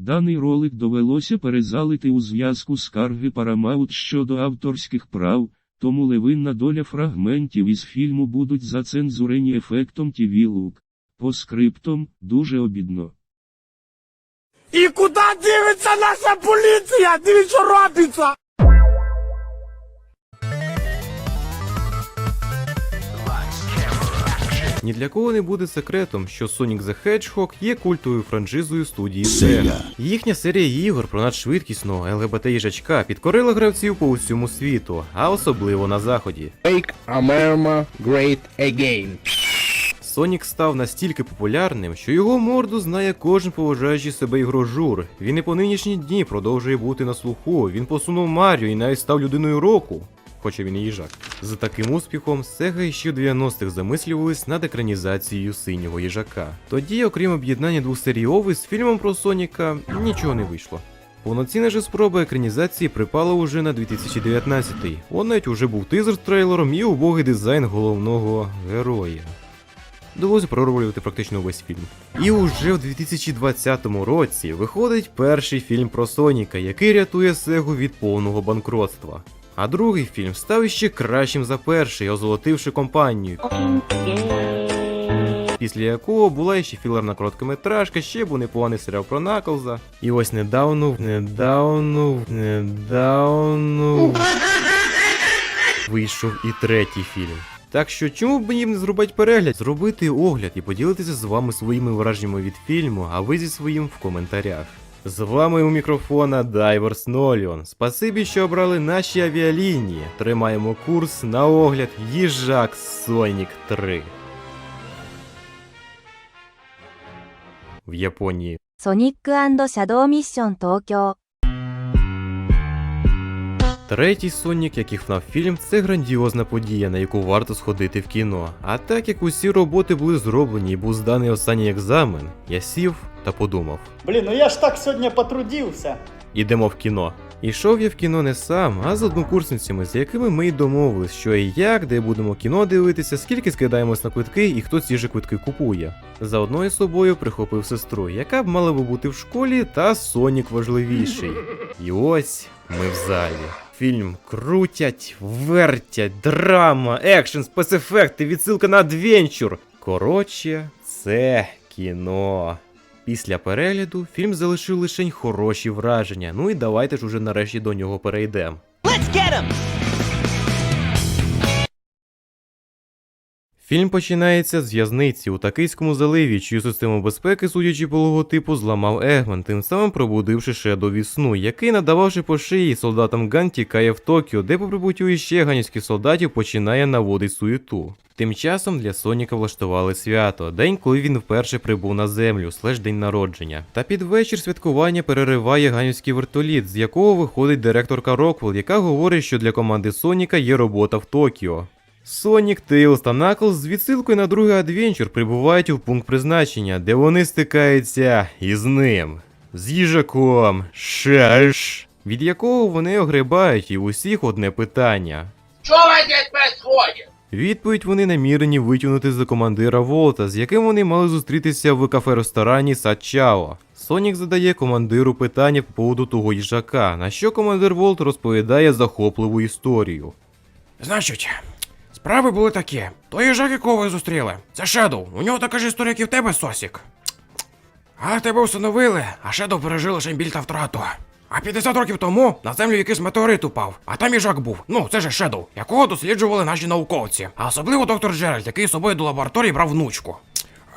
Даний ролик довелося перезалити у зв'язку скарги Paramount щодо авторських прав, тому левинна доля фрагментів із фільму будуть зацензурені ефектом TV Look. По скриптом дуже обідно. І куди дивиться наша поліція? Дивіться, що робиться! Ні для кого не буде секретом, що Sonic the Hedgehog є культовою франшизою студії Sega. Їхня серія ігор про надшвидкісного ЛГБТ їжачка підкорила гравців по усьому світу, а особливо на заході. Make America Great Again. Сонік став настільки популярним, що його морду знає кожен поважаючий себе ігрожур. Він і по нинішні дні продовжує бути на слуху. Він посунув Маріо і навіть став людиною року. Хоча він і їжак. За таким успіхом, Sega ще в 90-х замислювались над екранізацією синього їжака. Тоді, окрім об'єднання двох серій з фільмом про Соніка, нічого не вийшло. Повноцінна же спроба екранізації припала уже на 2019-й. Он навіть уже був тизер з трейлером і убогий дизайн головного героя. Довелося прорвлювати практично увесь фільм. І уже в 2020 році виходить перший фільм про Соніка, який рятує Сегу від повного банкротства. А другий фільм став іще кращим за перший, озолотивши компанію. Після якого була ще філерна короткометражка, ще був непоганий серіал про Наклза. І ось недавно, недавно, недавно вийшов і третій фільм. Так що чому б їм не зробити перегляд, зробити огляд і поділитися з вами своїми враженнями від фільму, а ви зі своїм в коментарях. З вами у мікрофона Дайверс Ноліон. Спасибі, що обрали наші авіалінії. Тримаємо курс на огляд Їжак Сонік 3. В Японії ソニックシャドウミッション東京 Третій Сонік, як і FNAF фільм, це грандіозна подія, на яку варто сходити в кіно. А так як усі роботи були зроблені і був зданий останній екзамен, я сів та подумав: Блін, ну я ж так сьогодні потрудився. ідемо в кіно. Ішов я в кіно не сам, а з однокурсницями, з якими ми й домовились, що і як, де будемо кіно дивитися, скільки скидаємось на квитки і хто ці же квитки купує. Заодно із собою прихопив сестру, яка б мала би бути в школі, та Сонік важливіший. І ось ми в залі. Фільм крутять, вертять, драма, екшен, спецефекти, відсилка на адвенчур. Коротше, це кіно. Після перегляду фільм залишив лише хороші враження. Ну і давайте ж уже нарешті до нього перейдемо. Фільм починається з в'язниці у Такийському заливі, чию систему безпеки, судячи по логотипу, зламав Егман, тим самим пробудивши Шедові сну, який, надававши по шиї солдатам Ган, тікає в Токіо, де по прибуттю іще ганівських солдатів починає наводити суєту. Тим часом для Соніка влаштували свято, день, коли він вперше прибув на землю, слеш день народження. Та під вечір святкування перериває ганівський вертоліт, з якого виходить директорка Роквелл, яка говорить, що для команди Соніка є робота в Токіо. Сонік, Тейлз та Наклз з відсилкою на другий адвенчур прибувають у пункт призначення, де вони стикаються із ним, з їжаком, Шеш, від якого вони огрибають і у всіх одне питання. Що здесь происходит? Відповідь вони намірені витягнути за командира Волта, з яким вони мали зустрітися в кафе-ресторані Сачао. Сонік задає командиру питання по поводу того їжака, на що командир Волт розповідає захопливу історію. Значить, справи були такі. Той їжак, якого ви зустріли, це Шедоу. У нього така ж історія, як і в тебе, Сосік. Але тебе усиновили, а Шедоу пережив лише біль та втрату. А 50 років тому на землю якийсь метеорит упав, а там їжак був. Ну, це же Шедоу, якого досліджували наші науковці. А особливо доктор Джеральд, який з собою до лабораторії брав внучку.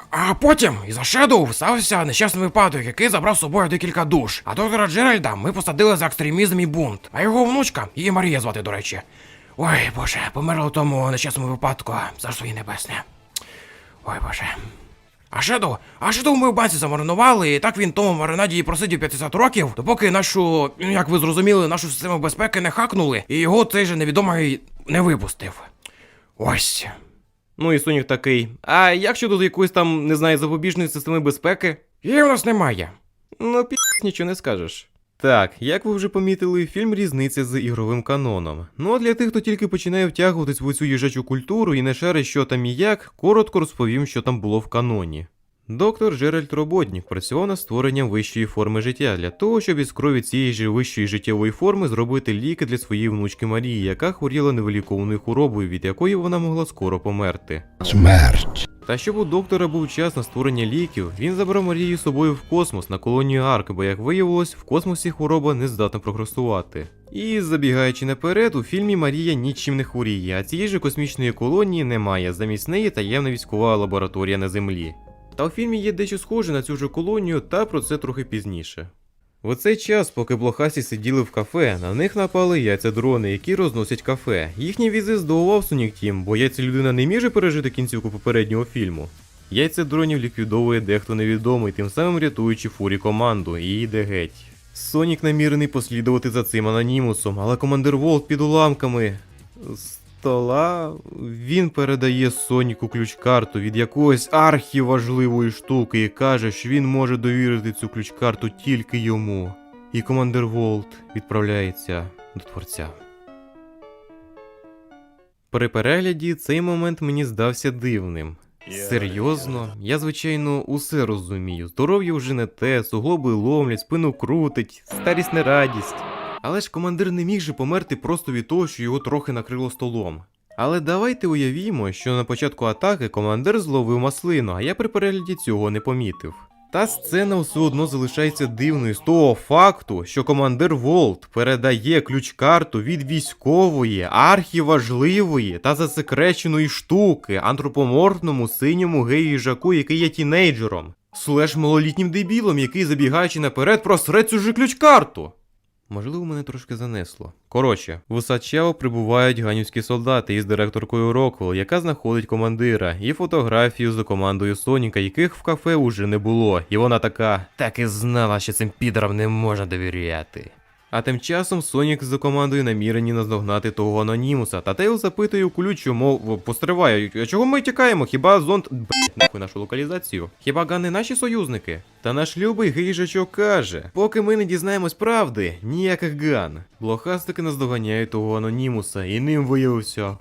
А потім із-за Шедоу стався нещасний випадок, який забрав з собою декілька душ. А доктора Джеральда ми посадили за екстремізм і бунт. А його внучка, її Марія звати, до речі. Ой, боже, померла в тому нещасному випадку. Царство їй небесне. Ой, боже. А Шедоу, а Шедоу ми в банці замаринували, і так він тому маринаді і просидів 50 років, допоки нашу, як ви зрозуміли, нашу систему безпеки не хакнули, і його цей же невідомий не випустив. Ось. Ну і Сонік такий. А як щодо якоїсь там, не знаю, запобіжної системи безпеки? Її в нас немає. Ну, пі нічого не скажеш. Так, як ви вже помітили, фільм різниця з ігровим каноном. Ну а для тих, хто тільки починає втягуватись в цю їжачу культуру і не шарить, що там і як, коротко розповім, що там було в каноні. Доктор Джеральд Роботнік працював над створенням вищої форми життя для того, щоб із крові цієї ж вищої життєвої форми зробити ліки для своєї внучки Марії, яка хворіла невиліковною хворобою, від якої вона могла скоро померти. Смерть. Та щоб у доктора був час на створення ліків, він забрав Марію з собою в космос на колонію Арк, бо як виявилось, в космосі хвороба не здатна прогресувати. І забігаючи наперед, у фільмі Марія нічим не хворіє, а цієї ж космічної колонії немає, замість неї таємна військова лабораторія на землі. Та у фільмі є дещо схоже на цю ж колонію, та про це трохи пізніше. В цей час, поки блохасі сиділи в кафе, на них напали яйця-дрони, які розносять кафе. Їхній візит здивував Сонік Тім, бо яйця людина не може пережити кінцівку попереднього фільму. Яйця дронів ліквідовує дехто невідомий, тим самим рятуючи фурі команду і йде геть. Сонік намірений послідувати за цим анонімусом, але командир Волк під уламками стола він передає Соніку ключ-карту від якоїсь архіважливої штуки і каже, що він може довірити цю ключ-карту тільки йому. І командир Волт відправляється до творця. При перегляді цей момент мені здався дивним. Серйозно, я звичайно усе розумію. Здоров'я вже не те, суглоби ломлять, спину крутить, старість не радість. Але ж командир не міг же померти просто від того, що його трохи накрило столом. Але давайте уявімо, що на початку атаки командир зловив маслину, а я при перегляді цього не помітив. Та сцена все одно залишається дивною з того факту, що командир Волт передає ключ-карту від військової, архіважливої та засекреченої штуки антропоморфному синьому геї-жаку, який є тінейджером, слеш малолітнім дебілом, який забігаючи наперед просре цю ж ключ-карту. Можливо, мене трошки занесло. Коротше, в Усачао прибувають ганівські солдати із директоркою Роквелл, яка знаходить командира, і фотографію за командою Соніка, яких в кафе уже не було. І вона така, так і знала, що цим підрам не можна довіряти. А тим часом Сонік за командою намірені наздогнати того анонімуса, та Тейл запитує у колючу, мов постриває, а чого ми тікаємо? Хіба зонд Блять, нахуй нашу локалізацію? Хіба гани наші союзники? Та наш любий гейжачок каже: поки ми не дізнаємось правди, ніяких ган. Блохастики наздоганяють того анонімуса, і ним виявився.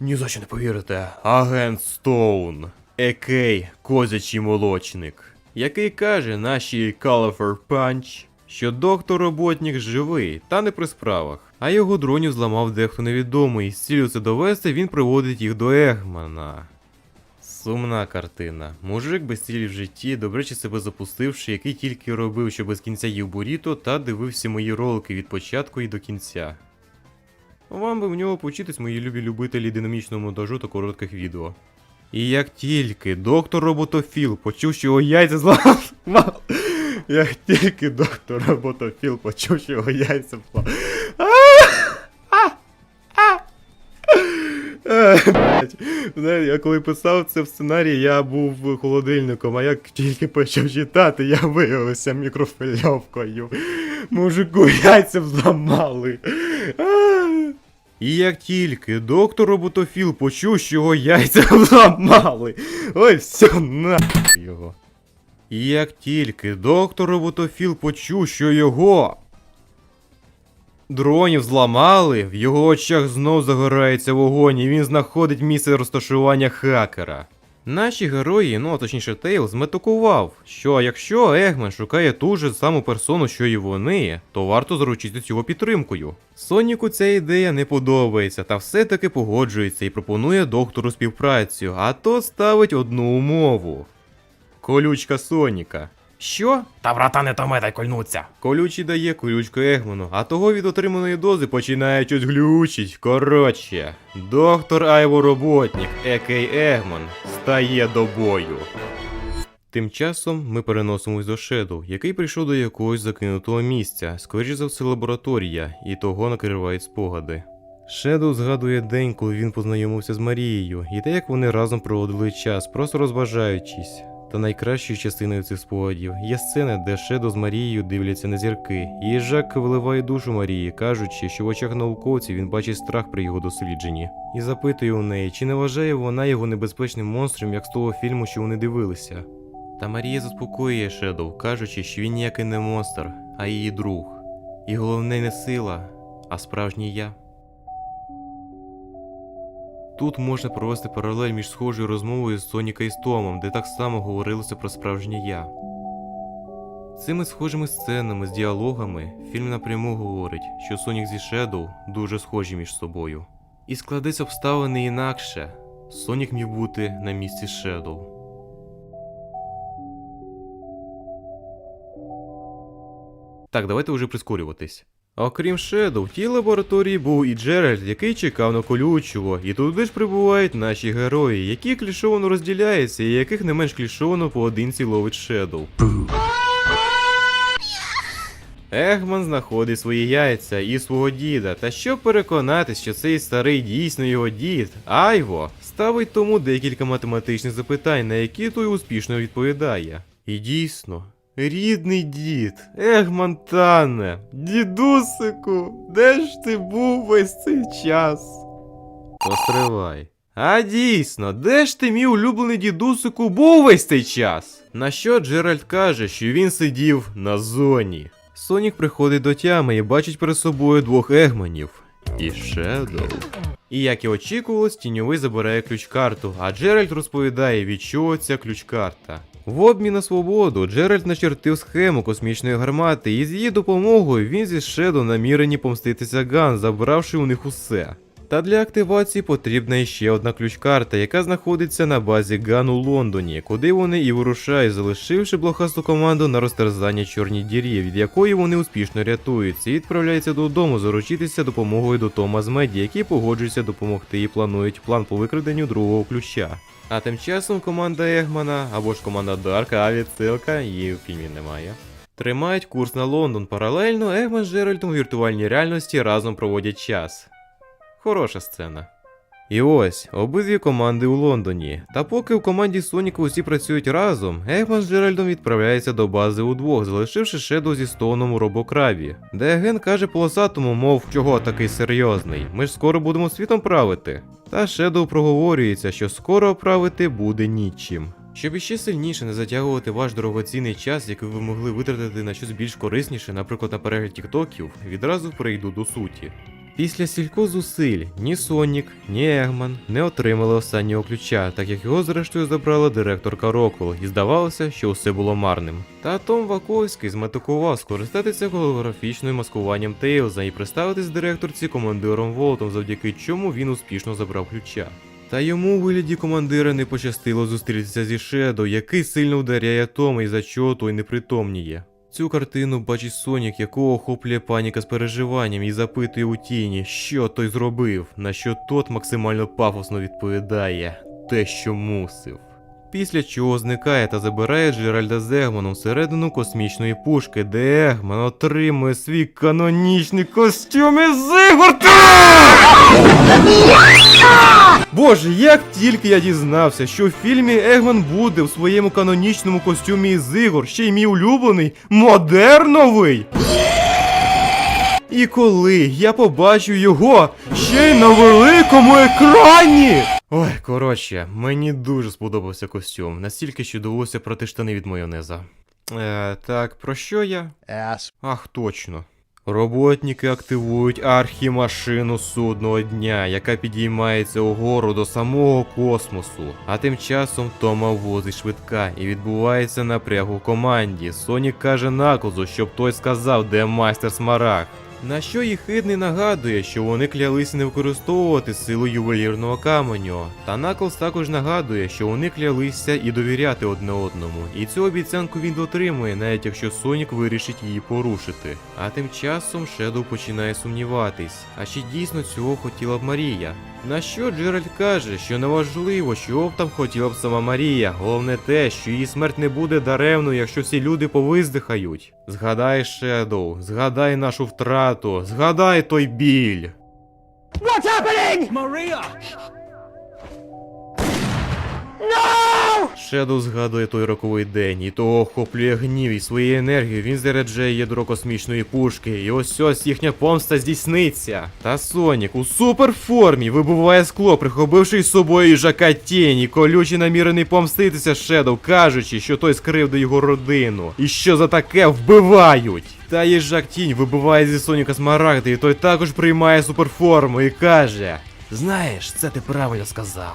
Ні за що не повірите, агент Стоун, екей козячий молочник, який каже нашій Califer Punch, що доктор роботник живий, та не при справах. А його дронів зламав дехто невідомий, і з цілю це довести він приводить їх до Егмана. Сумна картина. Мужик без цілі в житті, добряче себе запустивши, який тільки робив, що без кінця їв буріто, та дивився мої ролики від початку і до кінця. Вам би в нього почитись, мої любі любителі динамічного монтажу та коротких відео. І як тільки доктор Роботофіл почув, що його яйця зламав. Як тільки доктор Роботофіл почув, що його яйця впав. Я коли писав це в сценарії, я був холодильником, а як тільки почав читати, я виявився мікрофильовкою. Мужику яйця зламали. І як тільки доктор Роботофіл почув, що його яйця зламали. Ой, все, на його. І як тільки доктор Роботофіл почув, що його дронів зламали, в його очах знов загорається вогонь, і він знаходить місце розташування хакера. Наші герої, ну а точніше Тейл, зметикував, що якщо Егмен шукає ту ж саму персону, що і вони, то варто заручитися його підтримкою. Соніку ця ідея не подобається, та все-таки погоджується і пропонує доктору співпрацю, а то ставить одну умову. Колючка Соніка. Що? Та брата не тометай кольнуться. Колючий дає колючку Егману, а того від отриманої дози починає щось глючить. Коротше, доктор Айво Роботник, екей Егман, стає до бою. Тим часом ми переносимось до Шеду, який прийшов до якогось закинутого місця, скоріш за все лабораторія, і того накривають спогади. Шедоу згадує день, коли він познайомився з Марією, і те, як вони разом проводили час, просто розважаючись. Та найкращою частиною цих спогадів є сцена, де Шедо з Марією дивляться на зірки, і Жак виливає душу Марії, кажучи, що в очах науковців він бачить страх при його дослідженні, і запитує у неї, чи не вважає вона його небезпечним монстром, як з того фільму, що вони дивилися. Та Марія заспокоює Шедоу, кажучи, що він ніякий не монстр, а її друг. І головне не сила, а справжній я. Тут можна провести паралель між схожою розмовою з Соніка і з Томом, де так само говорилося про справжнє я. Цими схожими сценами з діалогами фільм напряму говорить, що Сонік зі Шедоу дуже схожі між собою. І складеться обставини інакше. Сонік міг бути на місці Шедоу. Так, давайте вже прискорюватись. Окрім Шедоу, в тій лабораторії був і Джеральд, який чекав на колючого, і туди ж прибувають наші герої, які клішовано розділяються, і яких не менш клішовано поодинці ловить Шедоу. Егман знаходить свої яйця і свого діда, та щоб переконатись, що цей старий дійсно його дід, Айво, ставить тому декілька математичних запитань, на які той успішно відповідає. І дійсно, рідний дід, Егман Тане, дідусику, де ж ти був весь цей час? Постривай. А дійсно, де ж ти мій улюблений дідусику був весь цей час? На що Джеральд каже, що він сидів на зоні. Сонік приходить до тями і бачить перед собою двох егманів і Шедоу. І як і очікувалось, тіньовий забирає ключ-карту, а Джеральд розповідає, від чого ця ключ-карта. В обмін на свободу Джеральд начертив схему космічної гармати, і з її допомогою він зі Шедо намірені помститися Ган, забравши у них усе. Та для активації потрібна іще одна ключ-карта, яка знаходиться на базі Ган у Лондоні, куди вони і вирушають, залишивши блохасту команду на розтерзання чорній дірі, від якої вони успішно рятуються, і відправляються додому заручитися допомогою до Тома з Меді, які погоджуються допомогти і планують план по викраденню другого ключа. А тим часом команда Егмана або ж команда Дарка, а її в фільмі немає. Тримають курс на Лондон паралельно, Егман з Джеральдом у віртуальній реальності разом проводять час. Хороша сцена. І ось обидві команди у Лондоні. Та поки у команді Соніка усі працюють разом, Егман з Джеральдом відправляється до бази удвох, залишивши Шедоу зі стоном у робокрабі. Де Ген каже полосатому, мов чого такий серйозний. Ми ж скоро будемо світом правити. Та Шедоу проговорюється, що скоро правити буде нічим. Щоб іще сильніше не затягувати ваш дорогоцінний час, який ви могли витратити на щось більш корисніше, наприклад, на перегляд тіктоків, відразу перейду до суті. Після стількох зусиль ні Сонік, ні Егман не отримали останнього ключа, так як його зрештою забрала директорка Роквелл, і здавалося, що усе було марним. Та Том Ваковський зметикував скористатися голографічним маскуванням Тейлза і представитись директорці командиром Волтом, завдяки чому він успішно забрав ключа. Та йому у вигляді командира не пощастило зустрітися зі Шедо, який сильно ударяє Тома і за чого той непритомніє. Цю картину бачить Сонік, якого охоплює паніка з переживанням і запитує у тіні, що той зробив, на що тот максимально пафосно відповідає те, що мусив. Після чого зникає та забирає Джеральда з Егманом всередину космічної пушки, де Егман отримує свій канонічний костюм із Зигурта! Боже, як тільки я дізнався, що в фільмі Егман буде в своєму канонічному костюмі із ігор, ще й мій улюблений модерновий. І коли я побачив його ще й на великому екрані. Ой, коротше, мені дуже сподобався костюм, настільки що довелося проти штани від майонеза. Е, так, про що я? Ass. Ах, точно. Роботники активують архімашину судного дня, яка підіймається угору до самого космосу. А тим часом Тома возить швидка і відбувається напряг у команді. Сонік каже Наклзу, щоб той сказав, де майстер Смарагд. На що їхидний нагадує, що вони клялися не використовувати силу ювелірного каменю. Та Наклз також нагадує, що вони клялися і довіряти одне одному. І цю обіцянку він дотримує, навіть якщо Сонік вирішить її порушити. А тим часом Шедоу починає сумніватись, а чи дійсно цього хотіла б Марія? На що Джеральд каже, що неважливо, що б там хотіла б сама Марія, головне те, що її смерть не буде даремною, якщо всі люди повиздихають. Згадай Шедоу, згадай нашу втрату, згадай той біль. Шедоу згадує той роковий день, і того охоплює гнів і своєю енергією він заряджає ядро космічної пушки, і ось ось їхня помста здійсниться. Та Сонік у суперформі вибуває скло, прихопивши із собою їжака і колючий намірений помститися Шедоу, кажучи, що той скривдив його родину, і що за таке вбивають. Та їжак тінь вибиває зі Соніка смарагди, і той також приймає суперформу і каже. Знаєш, це ти правильно сказав.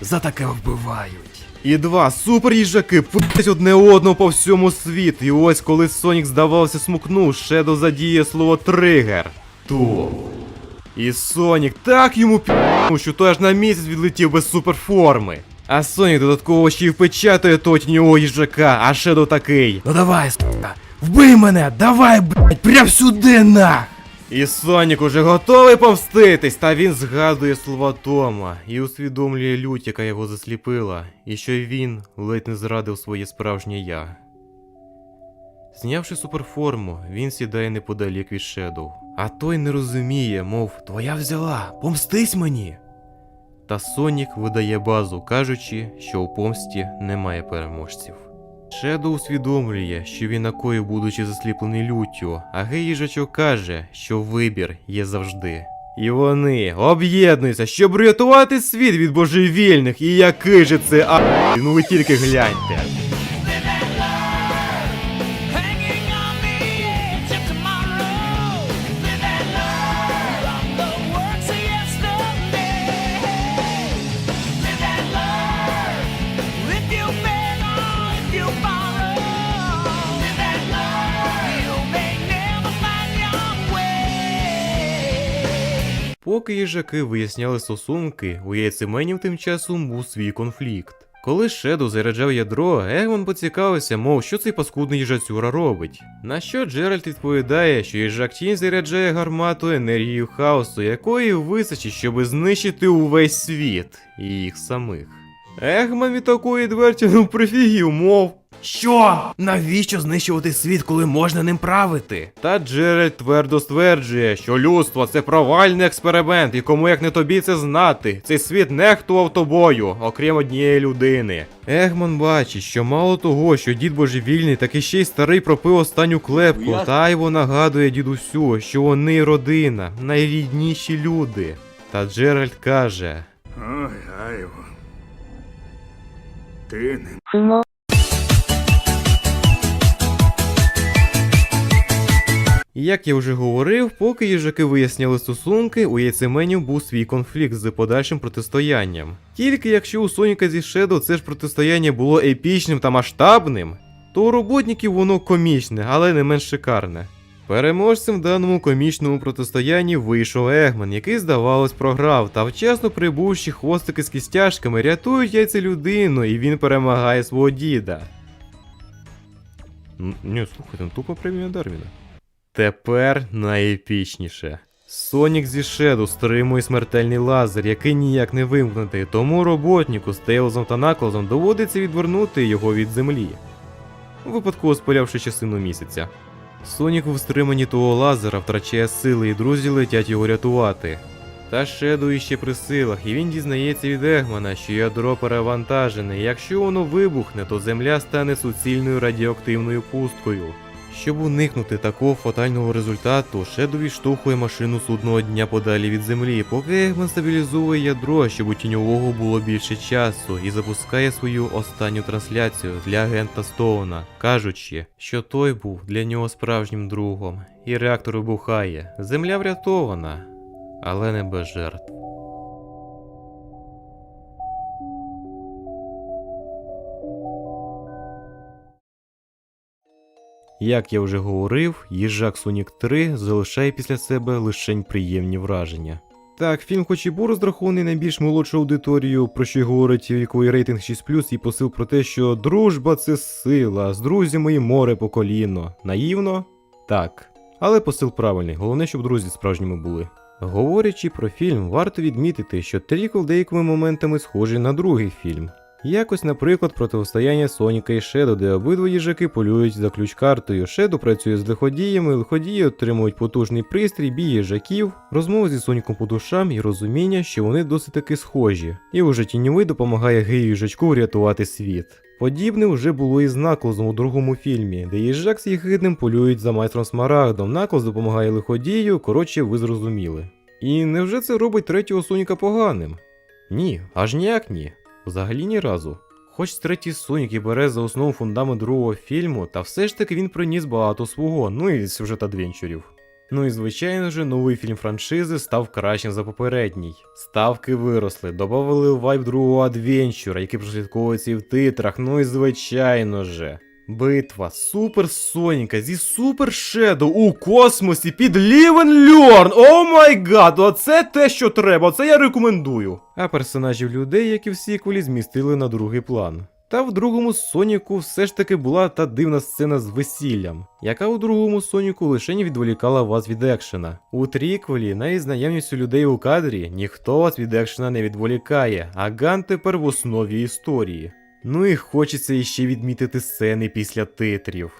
За таке вбивають. І два супер їжаки пи***ять одне одного по всьому світу. І ось коли Сонік здавалося смукнув, Шедо задіє слово тригер. То. І Сонік так йому пі***нув, що той аж на місяць відлетів без суперформи. А Сонік додатково ще й впечатує того тіньового їжака, а Шедо такий. Ну давай, сука, вбий мене, давай, блять, прям сюди нах! І Сонік уже готовий помститись, та він згадує слова Тома і усвідомлює лють, яка його засліпила, і що він ледь не зрадив своє справжнє я. Знявши суперформу, він сідає неподалік від Шедоу, а той не розуміє, мов Твоя взяла, помстись мені. та Сонік видає базу, кажучи, що у помсті немає переможців. Шедоу усвідомлює, що він накоїв, будучи засліплений люттю, а гей каже, що вибір є завжди. І вони об'єднуються, щоб врятувати світ від божевільних, і який же це а... Ну ви тільки гляньте. Поки їжаки виясняли стосунки, у яйцеменів тим часом був свій конфлікт. Коли Шеду заряджав ядро, Егман поцікавився, мов що цей паскудний їжацюра робить. На що Джеральд відповідає, що їжак тінь заряджає гармату енергією хаосу, якої вистачить, щоби знищити увесь світ і їх самих. Егман від такої дверті ну прифігів, мов. Що? Навіщо знищувати світ, коли можна ним правити? Та Джеральд твердо стверджує, що людство це провальний експеримент, і кому як не тобі це знати. Цей світ нехтував тобою, окрім однієї людини. Егман бачить, що мало того, що дід божевільний, так і ще й старий пропив останню клепку, та його нагадує дідусю, що вони родина, найрідніші люди. Та Джеральд каже. Ой, Айво. Ти не Як я вже говорив, поки їжаки виясняли стосунки, у яйцеменів був свій конфлікт з подальшим протистоянням. Тільки якщо у Соніка зі Шедо це ж протистояння було епічним та масштабним, то у роботників воно комічне, але не менш шикарне. Переможцем в даному комічному протистоянні вийшов Егман, який, здавалось, програв, та вчасно прибувші хвостики з кістяшками рятують яйця людину, і він перемагає свого діда. Ні, слухайте, ну тупо премія Дарвіна. Тепер найепічніше. Сонік зі Шеду стримує смертельний лазер, який ніяк не вимкнути, тому роботнику з Тейлзом та Наклзом доводиться відвернути його від землі, випадково спалявши частину місяця. Сонік в стриманні того лазера втрачає сили, і друзі летять його рятувати. Та Шеду іще при силах, і він дізнається від Егмана, що ядро перевантажене, якщо воно вибухне, то земля стане суцільною радіоактивною пусткою. Щоб уникнути такого фатального результату, Шеду відштовхує машину судного дня подалі від землі, поки Егман стабілізує ядро, щоб у тіньового було більше часу, і запускає свою останню трансляцію для агента Стоуна, кажучи, що той був для нього справжнім другом, і реактор вибухає. Земля врятована, але не без жертв. Як я вже говорив, їжак Сонік 3 залишає після себе лишень приємні враження. Так, фільм хоч і був розрахований на більш молодшу аудиторію, про що й говорить віковий рейтинг 6 і посил про те, що дружба це сила, з друзями і море по коліно. Наївно? Так. Але посил правильний, головне, щоб друзі справжніми були. Говорячи про фільм, варто відмітити, що трікл деякими моментами схожий на другий фільм. Якось, наприклад, протистояння Соніка і Шеду, де обидва їжаки полюють за ключ-картою. Шеду працює з лиходіями, лиходії отримують потужний пристрій, бій їжаків, розмови зі Соніком по душам і розуміння, що вони досить таки схожі. І уже тіньовий допомагає гею їжачку врятувати світ. Подібне вже було і з Наклзом у другому фільмі, де їжак з єгидним полюють за майстром Смарагдом, Наклз допомагає лиходію, коротше, ви зрозуміли. І невже це робить третього Соніка поганим? Ні, аж ніяк ні. Взагалі ні разу. Хоч третій Сонік і бере за основу фундамент другого фільму, та все ж таки він приніс багато свого, ну і сюжет адвенчурів. Ну і звичайно ж, новий фільм франшизи став кращим за попередній. Ставки виросли, додали вайб другого адвенчура, який прослідковується і в титрах. Ну і звичайно же. Битва Супер Соніка зі Супер Шедоу у космосі під Лівен Льорн. О май гад, оце те, що треба, оце я рекомендую. А персонажів людей, як і в сіквелі, змістили на другий план. Та в другому Соніку все ж таки була та дивна сцена з весіллям, яка у другому Соніку лише не відволікала вас від екшена. У тріквелі, навіть з наявністю людей у кадрі, ніхто вас від екшена не відволікає, а Ган тепер в основі історії. Ну і хочеться іще відмітити сцени після титрів.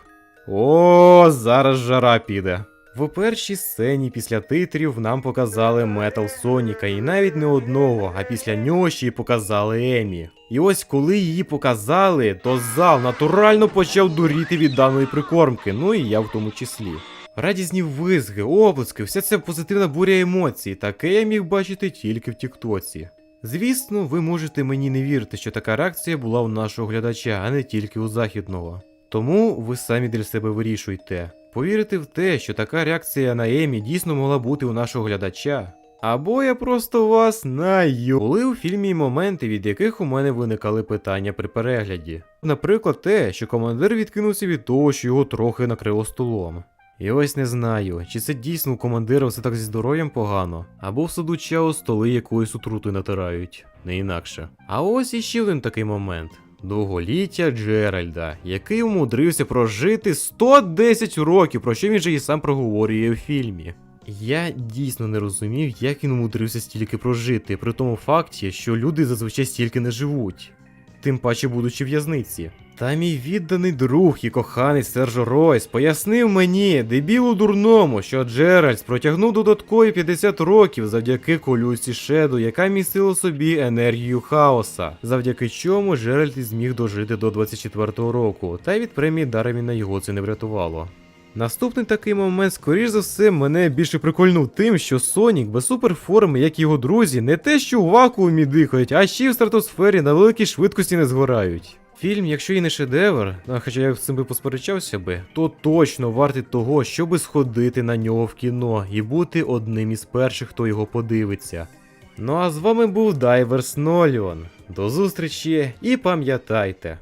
О, зараз жара піде. В першій сцені після титрів нам показали Метал Соніка, і навіть не одного, а після нього ще й показали Емі. І ось коли її показали, то зал натурально почав дуріти від даної прикормки, ну і я в тому числі. Радісні визги, оплески, вся ця позитивна буря емоцій, таке я міг бачити тільки в Тіктоці. Звісно, ви можете мені не вірити, що така реакція була у нашого глядача, а не тільки у західного. Тому ви самі для себе вирішуйте. Повірити в те, що така реакція на Емі дійсно могла бути у нашого глядача. Або я просто вас наю. Були у фільмі моменти, від яких у мене виникали питання при перегляді. Наприклад, те, що командир відкинувся від того, що його трохи накрило столом. І ось не знаю, чи це дійсно у командира все так зі здоров'ям погано, або в саду Чао столи якоюсь отрутою натирають, не інакше. А ось іще один такий момент. Довголіття Джеральда, який умудрився прожити 110 років, про що він же і сам проговорює в фільмі. Я дійсно не розумів, як він умудрився стільки прожити, при тому факті, що люди зазвичай стільки не живуть, тим паче будучи в'язниці. Та мій відданий друг і коханець Сержо Ройс пояснив мені, дебілу дурному, що Джеральдс протягнув додаткові 50 років завдяки колюсі Шеду, яка містила собі енергію хаоса, завдяки чому Джеральд і зміг дожити до 24-го року, та й від премії Дарвіна його це не врятувало. Наступний такий момент, скоріш за все, мене більше прикольнув тим, що Сонік без суперформи, як його друзі, не те, що у вакуумі дихають, а ще й в стратосфері на великій швидкості не згорають. Фільм, якщо і не шедевр, а хоча я з цим би посперечався би, то точно вартий того, щоби сходити на нього в кіно і бути одним із перших, хто його подивиться. Ну а з вами був Дайверс Ноліон. До зустрічі і пам'ятайте.